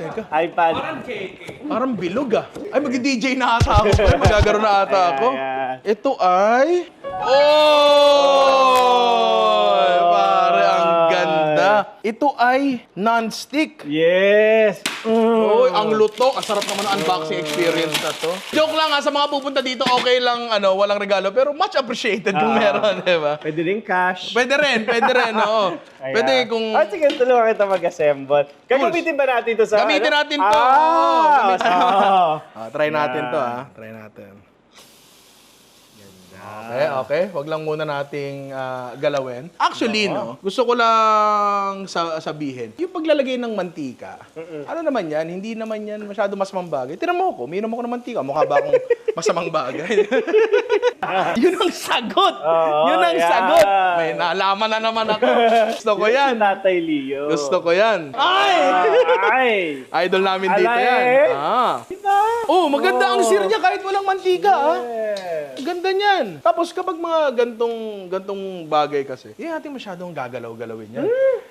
Teka, iPad. parang bilog ah. Ay, mag-DJ na ata ako. Ay, magagaro na ata ako. Ito ay... Oh! Pare, ang ganda. Ito ay non-stick. Yes! Mm. Oy, ang luto. Ang sarap naman ang unboxing experience na to. Joke lang ha, sa mga pupunta dito, okay lang, ano, walang regalo. Pero much appreciated kung Ah. meron, di ba? Pwede rin cash. Pwede rin, pwede rin, oo. Ayan. Pwede kung... Ah, sige, tulungan kita mag-assemble. Gagamitin ba natin ito sa... Gamitin ano? natin to. Oo, Ah! gamitin so- Ah, try natin to, ah. Try natin. Okay, okay. Wag lang muna nating ah, galawin. Actually, no, gusto ko lang sa sabihin, yung paglalagay ng mantika, ano naman yan, hindi naman yan masyado mas bagay. Tinan mo ako, uminom ako ng mantika. Mukha ba akong masamang bagay? Yun ang sagot! Oo, Yun ang yan. sagot! May nalaman na naman ako. Gusto ko yan. Tatay Leo. Gusto ko yan. Ay! Ay! Idol namin dito Alay! yan. Ah. Diba? Oh, maganda ang sir niya kahit walang mantika, ah. Ganda niyan. Tapos kapag mga gantong gantong bagay kasi, hindi natin masyadong gagalaw-galawin yan.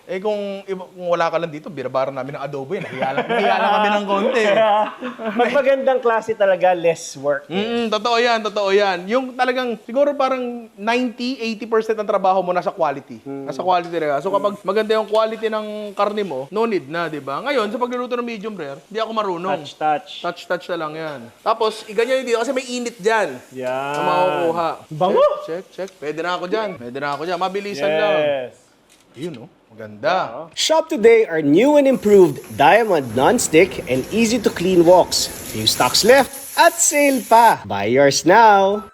Eh kung, kung wala ka lang dito, birabaran namin ng adobo yan. Nahiya lang, nahiya lang kami ng konti. Pag magandang klase talaga, less work. Mm, totoo yan, totoo yan. Yung talagang, siguro parang 90-80% ng trabaho mo nasa quality. Nasa quality talaga. So kapag maganda yung quality ng karne mo, no need na, di ba? Ngayon, sa pagluluto ng medium rare, hindi ako marunong. Touch, touch. Touch-touch na lang yan. Tapos, iganyan yung dito kasi may init dyan. Yan. Na makukuha. Bango! Check, check, check. Pwede na ako dyan. Pwede na ako dyan. Mabilisan lang. Yun, oh. Maganda. Shop today our new and improved Diamond Non-Stick and easy to clean woks. Few stocks left at sale pa. Buy yours now!